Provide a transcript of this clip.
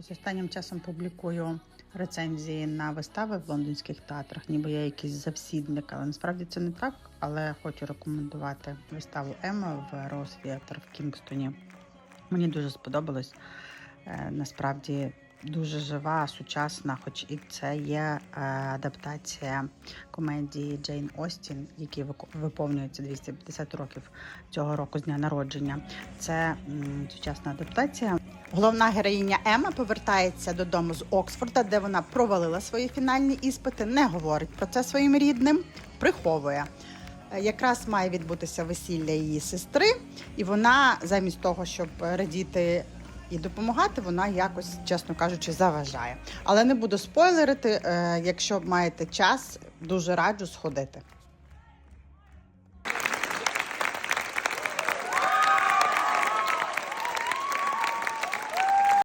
Ось Останнім часом публікую рецензії на вистави в лондонських театрах, ніби я якийсь завсідник, але насправді це не так. Але хочу рекомендувати виставу Ема в Theatre в Кінгстоні. Мені дуже сподобалось. Е, Насправді дуже жива, сучасна, хоч і це є е, адаптація комедії Джейн Остін, якій виповнюється 250 років цього року з дня народження. Це сучасна адаптація. Головна героїня Ема повертається додому з Оксфорда, де вона провалила свої фінальні іспити, не говорить про це своїм рідним, приховує. Е, Якраз має відбутися весілля її сестри, і вона замість того, щоб радіти і допомагати, вона якось, чесно кажучи, заважає. Але не буду спойлерити. е, Якщо маєте час, дуже раджу сходити.